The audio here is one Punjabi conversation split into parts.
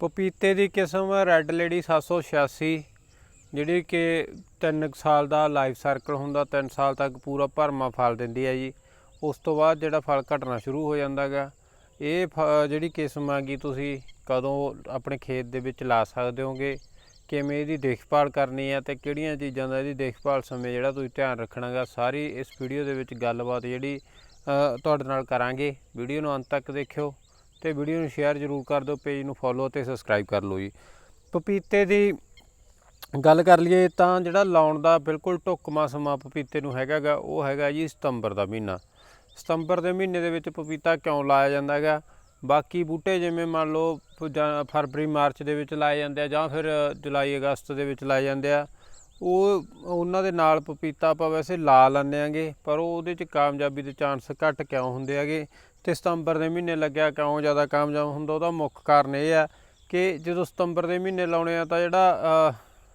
ਪਪੀਤੇ ਦੀ ਕਿਸਮ ਰੈੱਡ ਲੇਡੀ 786 ਜਿਹੜੀ ਕਿ 3 ਸਾਲ ਦਾ ਲਾਈਫ ਸਰਕਲ ਹੁੰਦਾ 3 ਸਾਲ ਤੱਕ ਪੂਰਾ ਭਰਮਾ ਫਲ ਦਿੰਦੀ ਹੈ ਜੀ। ਉਸ ਤੋਂ ਬਾਅਦ ਜਿਹੜਾ ਫਲ ਘਟਣਾ ਸ਼ੁਰੂ ਹੋ ਜਾਂਦਾ ਗਾ। ਇਹ ਫ- ਜਿਹੜੀ ਕਿਸਮ ਆ ਗਈ, ਤੁਸੀਂ ਕਦੋਂ ਆਪਣੇ ਖੇਤ ਦੇ ਵਿੱਚ ਲਾ ਸਕਦੇ ਹੋਗੇ, ਕਿਵੇਂ ਇਹਦੀ ਦੇਖਭਾਲ ਕਰਨੀ ਹੈ ਤੇ ਕਿਹੜੀਆਂ ਚੀਜ਼ਾਂ ਦਾ ਇਹਦੀ ਦੇਖਭਾਲ ਸਮੇਂ ਜਿਹੜਾ ਤੁਸੀਂ ਧਿਆਨ ਰੱਖਣਾਗਾ ਸਾਰੀ ਇਸ ਵੀਡੀਓ ਦੇ ਵਿੱਚ ਗੱਲਬਾਤ ਜਿਹੜੀ ਤੁਹਾਡੇ ਨਾਲ ਕਰਾਂਗੇ। ਵੀਡੀਓ ਨੂੰ ਅੰਤ ਤੱਕ ਦੇਖਿਓ। ਤੇ ਵੀਡੀਓ ਨੂੰ ਸ਼ੇਅਰ ਜ਼ਰੂਰ ਕਰ ਦਿਓ, ਪੇਜ ਨੂੰ ਫੋਲੋ ਤੇ ਸਬਸਕ੍ਰਾਈਬ ਕਰ ਲਓ ਜੀ। ਪਪੀਤੇ ਦੀ ਗੱਲ ਕਰ ਲਈਏ ਤਾਂ ਜਿਹੜਾ ਲਾਉਣ ਦਾ ਬਿਲਕੁਲ ਢੁੱਕਵਾਂ ਸਮਾਂ ਪਪੀਤੇ ਨੂੰ ਹੈਗਾਗਾ, ਉਹ ਹੈਗਾ ਜੀ ਸਤੰਬਰ ਦਾ ਮਹੀਨਾ। ਸਤੰਬਰ ਦੇ ਮਹੀਨੇ ਦੇ ਵਿੱਚ ਪਪੀਤਾ ਕਿਉਂ ਲਾਇਆ ਜਾਂਦਾ ਹੈਗਾ? ਬਾਕੀ ਬੂਟੇ ਜਿਵੇਂ ਮੰਨ ਲਓ ਪ- ਫਰਵਰੀ, ਮਾਰਚ ਦੇ ਵਿੱਚ ਲਾਏ ਜਾਂਦੇ ਆ, ਜਾਂ ਫਿਰ ਜੁਲਾਈ, ਅਗਸਤ ਦੇ ਵਿੱਚ ਲਾਏ ਜਾਂਦੇ ਆ, ਉਹ ਉਹਨਾਂ ਦੇ ਨਾਲ ਪਪੀਤਾ ਆਪਾਂ ਵੈਸੇ ਲਾ ਲੈਂਦੇ ਆਂਗੇ, ਪਰ ਉਹਦੇ ਚ ਕਾਮਯਾਬੀ ਦੇ ਚਾਂਸ ਘੱਟ ਕਿਉਂ ਹੁੰਦੇ ਹੈਗੇ? ਤੇ ਸਤੰਬਰ ਦੇ ਮਹੀਨੇ ਲੱਗਿਆ ਕਿਉਂ ਜ਼ਿਆਦਾ ਕਾਮਯਾਬ ਹੁੰਦਾ, ਉਹਦਾ ਮੁੱਖ ਕਾਰਨ ਇਹ ਆ ਕਿ ਜਦੋਂ ਸਤੰਬਰ ਦੇ ਮਹੀਨੇ ਲਾਉਣੇ ਆ ਤਾਂ ਜਿਹੜਾ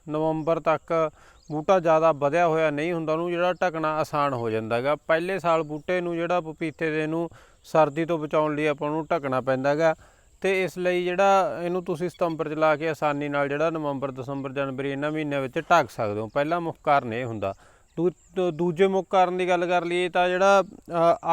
ਨਵੰਬਰ ਤੱਕ ਬੂਟਾ ਜ਼ਿਆਦਾ ਵਧਿਆ ਹੋਇਆ ਨਹੀਂ ਹੁੰਦਾ, ਉਹਨੂੰ ਜਿਹੜਾ ਢਕਣਾ ਆਸਾਨ ਹੋ ਜਾਂਦਾ ਹੈਗਾ। ਪਹਿਲੇ ਸਾਲ ਬੂਟੇ ਨੂੰ ਜਿਹੜਾ ਪਪੀਤੇ ਦੇ ਨੂੰ ਸਰਦੀ ਤੋਂ ਬਚਾਉਣ ਲਈ ਆਪਾਂ ਨੂੰ ਢਕਣਾ ਪੈਂਦਾ ਹੈਗਾ। ਤੇ ਇਸ ਲਈ ਜਿਹੜਾ ਇਹਨੂੰ ਤੁਸੀਂ ਸਤੰਬਰ ਚ ਲਾ ਕੇ ਆਸਾਨੀ ਨਾਲ ਜਿਹੜਾ ਨਵੰਬਰ, ਦਸੰਬਰ, ਜਨਵਰੀ ਇਹਨਾਂ ਮਹੀਨਿਆਂ ਵਿੱਚ ਢੱਕ ਸਕਦੇ ਹੋ। ਪਹਿਲਾ ਮੁੱਖ ਕਾਰਨ ਇਹ ਹੁੰਦਾ। ਦੂਜੇ ਮੁੱਖ ਕਾਰਨ ਦੀ ਗੱਲ ਕਰ ਲਈਏ ਤਾਂ ਜਿਹੜਾ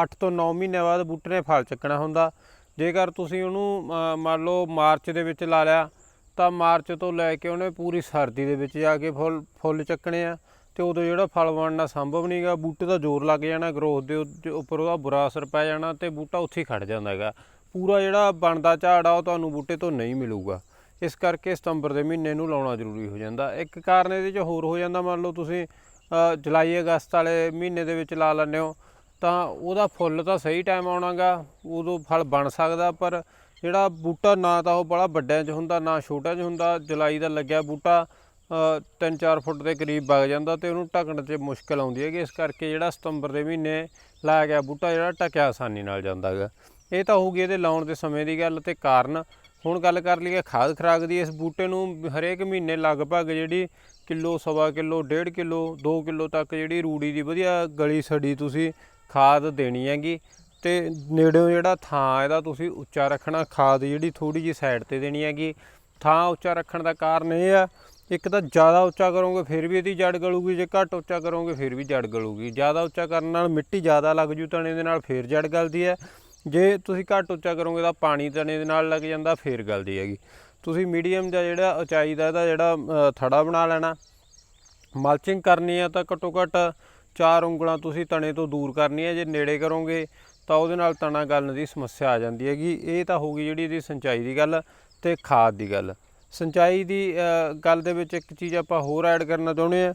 8 ਤੋਂ 9 ਮਹੀਨਿਆਂ ਬਾਅਦ ਬੂਟੇ ਨੇ ਫਲ ਚੱਕਣਾ ਹੁੰਦਾ। ਜੇਕਰ ਤੁਸੀਂ ਉਹਨੂੰ ਮੰਨ ਲਓ ਮਾਰਚ ਦੇ ਵਿੱਚ ਲਾ ਲਿਆ, ਤਾਂ ਮਾਰਚ ਤੋਂ ਲੈ ਕੇ ਉਹਨੇ ਪੂਰੀ ਸਰਦੀ ਦੇ ਵਿੱਚ ਜਾ ਕੇ ਫੁੱਲ ਫੁੱਲ ਚੱਕਣੇ ਆ। ਤੇ ਉਦੋਂ ਜਿਹੜਾ ਫਲ ਬਣਨਾ ਸੰਭਵ ਨਹੀਂਗਾ ਬੂਟੇ ਦਾ ਜ਼ੋਰ ਲੱਗ ਜਾਣਾ ਗਰੋਥ ਦੇ ਉੱਤੇ- ਉੱਪਰ ਉਹਦਾ ਬੁਰਾ ਅਸਰ ਪੈ ਜਾਣਾ ਤੇ ਬੂਟਾ ਉੱਥੇ ਹੀ ਖੜ ਜਾਂਦਾ ਹੈਗਾ। ਪੂਰਾ ਜਿਹੜਾ ਬਣਦਾ ਝਾੜ ਆ, ਉਹ ਤੁਹਾਨੂੰ ਬੂਟੇ ਤੋਂ ਨਹੀਂ ਮਿਲੂਗਾ। ਇਸ ਕਰਕੇ ਸਤੰਬਰ ਦੇ ਮਹੀਨੇ ਨੂੰ ਲਾਉਣਾ ਜ਼ਰੂਰੀ ਹੋ ਜਾਂਦਾ। ਇੱਕ ਕਾਰਨ ਇਹਦੇ 'ਚ ਹੋਰ ਹੋ ਜਾਂਦਾ, ਮੰਨ ਲਓ ਤੁਸੀਂ ਜੁਲਾਈ ਅਗਸਤ ਵਾਲੇ ਮਹੀਨੇ ਦੇ ਵਿੱਚ ਲਾ ਲੈਂਦੇ ਹੋ, ਤਾਂ ਉਹਦਾ ਫੁੱਲ ਤਾਂ ਸਹੀ ਟਾਈਮ ਆਉਣਾਗਾ, ਉਦੋਂ ਫਲ ਬਣ ਸਕਦਾ, ਪਰ ਜਿਹੜਾ ਬੂਟਾ ਨਾ ਤਾਂ ਉਹ ਬੜਾ ਵੱਡਿਆਂ 'ਚ ਹੁੰਦਾ, ਨਾ ਛੋਟਿਆਂ 'ਚ ਹੁੰਦਾ, ਜੁਲਾਈ ਦਾ ਲੱਗਿਆ ਬੂਟਾ 3-4 ਫੁੱਟ ਦੇ ਕਰੀਬ ਵਗ ਜਾਂਦਾ ਤੇ ਉਹਨੂੰ ਢਕਣ 'ਚ ਮੁਸ਼ਕਲ ਆਉਂਦੀ ਹੈਗੀ, ਇਸ ਕਰਕੇ ਜਿਹੜਾ ਸਤੰਬਰ ਦੇ ਮਹੀਨੇ ਲਾਇਆ ਗਿਆ ਬੂਟਾ ਜਿਹੜਾ ਢਕਿਆ ਆਸਾਨੀ ਨਾਲ ਜਾਂਦਾ ਹੈਗਾ ਇਹ ਤਾਂ ਹੋਊਗੀ ਇਹਦੇ ਲਾਉਣ ਦੇ ਸਮੇਂ ਦੀ ਗੱਲ ਤੇ ਕਾਰਨ, ਹੁਣ ਗੱਲ ਕਰ ਲਈਏ ਖਾਦ ਖਰਾਕ ਦੀ, ਇਸ ਬੂਟੇ ਨੂੰ ਹਰੇਕ ਮਹੀਨੇ ਲਗਭਗ ਜਿਹੜੀ ਕਿਲੋ, ਸਵਾ ਕਿਲੋ, ਡੇਢ ਕਿਲੋ 2 ਕਿਲੋ ਤੱਕ ਜਿਹੜੀ ਰੂੜੀ ਦੀ ਵਧੀਆ ਗਲੀ ਸੜੀ ਤੁਸੀਂ ਖਾਦ ਦੇਣੀ ਹੈਗੀ ਤੇ ਨੇੜਿਓਂ ਜਿਹੜਾ ਥਾਂ ਇਹਦਾ ਤੁਸੀਂ ਉੱਚਾ ਰੱਖਣਾ, ਖਾਦ ਜਿਹੜੀ ਥੋੜੀ ਜਿਹੀ ਸਾਈਡ ਤੇ ਦੇਣੀ ਹੈਗੀ। ਥਾਂ ਉੱਚਾ ਰੱਖਣ ਦਾ ਕਾਰਨ ਇਹ ਆ, ਇੱਕ ਤਾਂ ਜ਼ਿਆਦਾ ਉੱਚਾ ਕਰੋਗੇ ਫਿਰ ਵੀ ਇਹਦੀ ਜੜ ਗਲੂਗੀ, ਜੇ ਘੱਟ ਉੱਚਾ ਕਰੋਗੇ ਫਿਰ ਵੀ ਜੜ ਗਲੂਗੀ। ਜ਼ਿਆਦਾ ਉੱਚਾ ਕਰਨ ਨਾਲ ਮਿੱਟੀ ਜ਼ਿਆਦਾ ਲੱਗ ਜੂ ਤਣੇ ਦੇ ਨਾਲ, ਫਿਰ ਜੜ ਗਲਦੀ ਹੈ। ਜੇ ਤੁਸੀਂ ਘੱਟ ਉੱਚਾ ਕਰੋਗੇ ਤਾਂ ਪਾਣੀ ਤਣੇ ਦੇ ਨਾਲ ਲੱਗ ਜਾਂਦਾ, ਫਿਰ ਗਲਦੀ ਹੈਗੀ। ਤੁਸੀਂ ਮੀਡੀਅਮ ਦਾ ਜਿਹੜਾ ਉਚਾਈ ਦਾ ਇਹਦਾ ਜਿਹੜਾ ਥੜਾ ਬਣਾ ਲੈਣਾ। ਮਲਚਿੰਗ ਕਰਨੀ ਆ ਤਾਂ ਘੱਟੋ ਘੱਟ ਚਾਰ ਉਂਗਲਾਂ ਤੁਸੀਂ ਤਣੇ ਤੋਂ ਦੂਰ ਕਰਨੀ ਹੈ ਜੇ ਨੇੜੇ ਕਰੋਗੇ ਤਾਂ ਉਹਦੇ ਨਾਲ ਤਣਾ ਗਲਣ ਦੀ ਸਮੱਸਿਆ ਆ ਜਾਂਦੀ ਹੈਗੀ। ਇਹ ਤਾਂ ਹੋ ਗਈ ਜਿਹੜੀ ਇਹਦੀ ਸਿੰਚਾਈ ਦੀ ਗੱਲ ਤੇ ਖਾਦ ਦੀ ਗੱਲ। ਸਿੰਚਾਈ ਦੀ ਗੱਲ ਦੇ ਵਿੱਚ ਇੱਕ ਚੀਜ਼ ਆਪਾਂ ਹੋਰ ਐਡ ਕਰਨਾ ਚਾਹੁੰਦੇ ਆ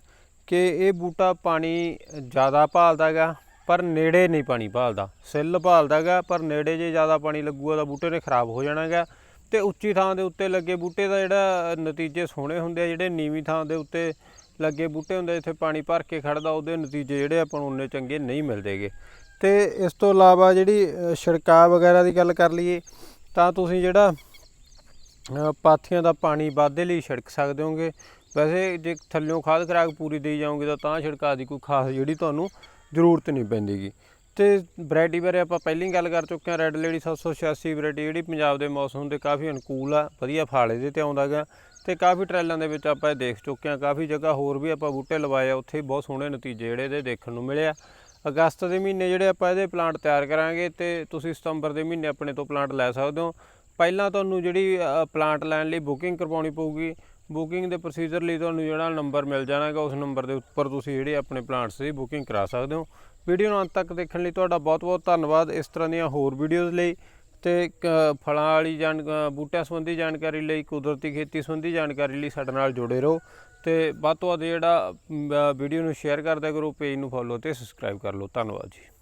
ਕਿ ਇਹ ਬੂਟਾ ਪਾਣੀ ਜ਼ਿਆਦਾ ਭਾਲਦਾ ਗਾ, ਪਰ ਨੇੜੇ ਨਹੀਂ ਪਾਣੀ ਭਾਲਦਾ। ਸਿੱਲ ਭਾਲਦਾ ਗਾ, ਪਰ ਨੇੜੇ ਜੇ ਜ਼ਿਆਦਾ ਪਾਣੀ ਲੱਗੂਗਾ ਤਾਂ ਬੂਟੇ ਨੇ ਖਰਾਬ ਹੋ ਜਾਣਾ ਗਾ। ਤੇ ਉੱਚੀ ਥਾਂ ਦੇ ਉੱਤੇ ਲੱਗੇ ਬੂਟੇ ਦਾ ਜਿਹੜਾ ਨਤੀਜੇ ਸੋਹਣੇ ਹੁੰਦੇ ਆ, ਜਿਹੜੇ ਨੀਵੀਂ ਥਾਂ ਦੇ ਉੱਤੇ ਲੱਗੇ ਬੂਟੇ ਹੁੰਦੇ ਇੱਥੇ ਪਾਣੀ ਭਰ ਕੇ ਖੜਦਾ, ਉਹਦੇ ਨਤੀਜੇ ਜਿਹੜੇ ਆਪਾਂ ਨੂੰ ਉਨੇ ਚੰਗੇ ਨਹੀਂ ਮਿਲਦੇਗੇ। ਤੇ ਇਸ ਤੋਂ ਇਲਾਵਾ ਜਿਹੜੀ ਛਿੜਕਾਅ ਵਗੈਰਾ ਦੀ ਗੱਲ ਕਰ ਲਈਏ, ਤਾਂ ਤੁਸੀਂ ਜਿਹੜਾ ਪਾਥੀਆਂ ਦਾ ਪਾਣੀ ਵਾਧੇ ਲਈ ਛਿੜਕ ਸਕਦੇ ਹੋਗੇ। ਵੈਸੇ ਜੇ ਥੱਲਿਓਂ ਖਾਦ ਖਰਾਕ ਪੂਰੀ ਦੇਈ ਜਾਓਗੇ ਤਾਂ ਤਾਂ ਛਿੜਕਾਅ ਦੀ ਕੋਈ ਖਾਸ ਜਿਹੜੀ ਤੁਹਾਨੂੰ ਜ਼ਰੂਰਤ ਨਹੀਂ ਪੈਂਦੀਗੀ। ਤੇ ਵੈਰਾਈਟੀ ਬਾਰੇ ਆਪਾਂ ਪਹਿਲਾਂ ਹੀ ਗੱਲ ਕਰ ਚੁੱਕੇ ਹਾਂ ਰੈੱਡ ਲੇਡੀ 786 ਵੈਰਾਈਟੀ ਜਿਹੜੀ ਪੰਜਾਬ ਦੇ ਮੌਸਮ ਦੇ ਕਾਫੀ ਅਨੁਕੂਲ ਆ, ਵਧੀਆ ਫਲ ਇਹਦੇ ਤੇ ਆਉਂਦਾ ਗਿਆ ਤੇ ਕਾਫੀ ਟ੍ਰੈਲਾਂ ਦੇ ਵਿੱਚ ਆਪਾਂ ਇਹ ਦੇਖ ਚੁੱਕੇ ਹਾਂ, ਕਾਫੀ ਜਗ੍ਹਾ ਹੋਰ ਵੀ ਆਪਾਂ ਬੂਟੇ ਲਵਾਏ ਆ, ਉੱਥੇ ਬਹੁਤ ਸੋਹਣੇ ਨਤੀਜੇ ਜਿਹੜੇ ਇਹਦੇ ਦੇਖਣ ਨੂੰ ਮਿਲੇ ਆ। ਅਗਸਤ ਦੇ ਮਹੀਨੇ ਜਿਹੜੇ ਆਪਾਂ ਇਹਦੇ ਪਲਾਂਟ ਤਿਆਰ ਕਰਾਂਗੇ ਤੇ ਤੁਸੀਂ ਸਤੰਬਰ ਦੇ ਮਹੀਨੇ ਆਪਣੇ ਤੋਂ ਪਲਾਂਟ ਲੈ ਸਕਦੇ ਹੋ। ਪਹਿਲਾਂ ਤੁਹਾਨੂੰ ਜਿਹੜੀ ਪਲਾਂਟ ਲੈਣ ਲਈ ਬੁਕਿੰਗ ਕਰਵਾਉਣੀ ਪਊਗੀ ਬੁਕਿੰਗ ਦੇ ਪ੍ਰੋਸੀਜਰ ਲਈ ਤੁਹਾਨੂੰ ਜਿਹੜਾ ਨੰਬਰ ਮਿਲ ਜਾਣਾਗਾ, ਉਸ ਨੰਬਰ ਦੇ ਉੱਪਰ ਤੁਸੀਂ ਜਿਹੜੇ ਆਪਣੇ ਪਲਾਂਟਸ ਦੀ ਬੁਕਿੰਗ ਕਰਾ ਸਕਦੇ ਹੋ। ਵੀਡੀਓ ਨੂੰ ਅੰਤ ਤੱਕ ਦੇਖਣ ਲਈ ਤੁਹਾਡਾ ਬਹੁਤ-ਬਹੁਤ ਧੰਨਵਾਦ ਇਸ ਤਰ੍ਹਾਂ ਦੀਆਂ ਹੋਰ ਵੀਡੀਓਜ਼ ਲਈ। ਤੇ ਕ- ਫਲਾਂ ਵਾਲੀ ਜਾਣ ਬੂਟਿਆਂ ਸੰਬੰਧੀ ਜਾਣਕਾਰੀ ਲਈ, ਕੁਦਰਤੀ ਖੇਤੀ ਸੰਬੰਧੀ ਜਾਣਕਾਰੀ ਲਈ ਸਾਡੇ ਨਾਲ ਜੁੜੇ ਰਹੋ। ਤੇ ਵੱਧ ਤੋਂ ਵੱਧ ਜਿਹੜਾ ਵੀਡੀਓ ਨੂੰ ਸ਼ੇਅਰ ਕਰਦਿਆ ਕਰੋ ਪੇਜ ਨੂੰ ਫੋਲੋ ਤੇ ਸਬਸਕ੍ਰਾਈਬ ਕਰ ਲਓ। ਧੰਨਵਾਦ ਜੀ।